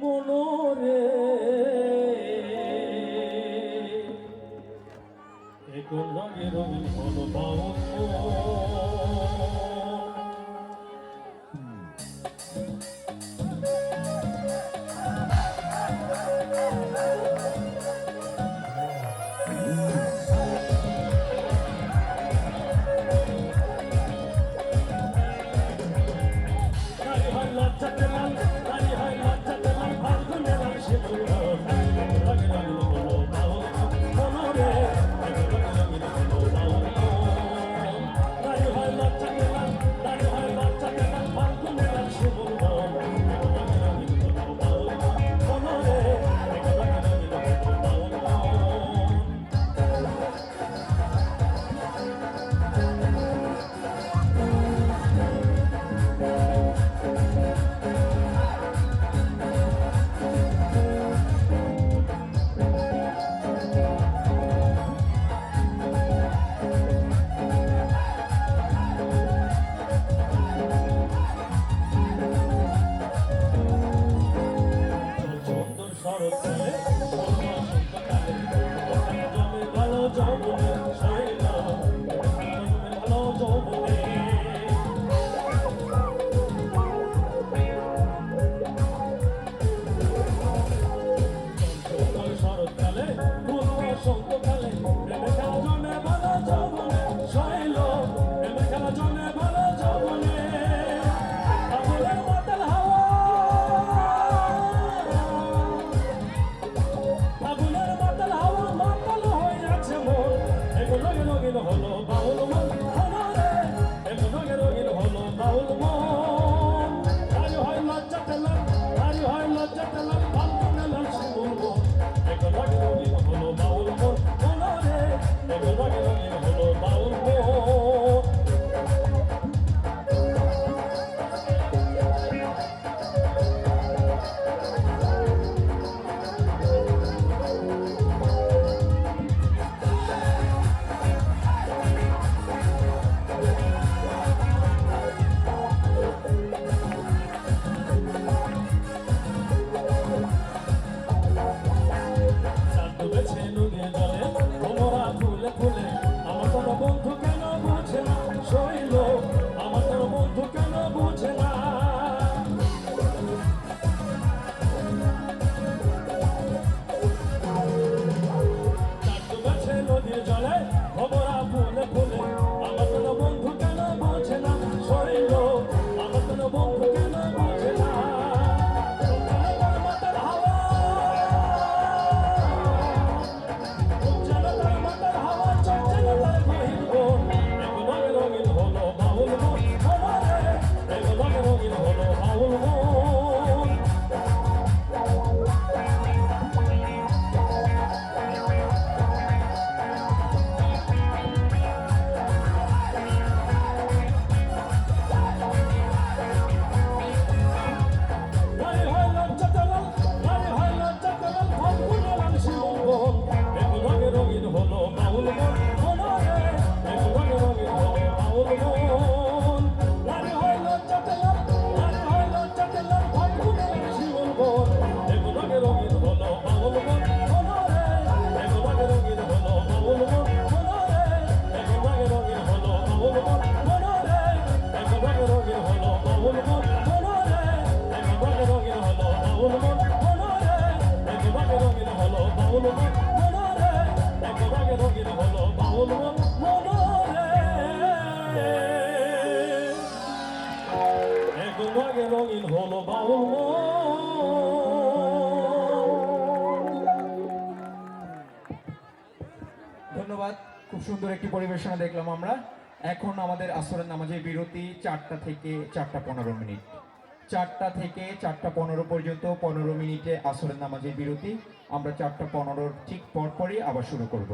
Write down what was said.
মনোরে এখন রঙে রঙিন হল বাউন রঙিন ধন্যবাদ। খুব সুন্দর একটি পরিবেশনা দেখলাম আমরা। এখন আমাদের আসরের নামাজের বিরতি চারটা থেকে চারটা পনেরো মিনিট। চারটা থেকে চারটা পনেরো পর্যন্ত পনেরো মিনিটে আসরের নামাজের বিরতি। আমরা চারটা পনেরোর ঠিক পরপরই আবার শুরু করব।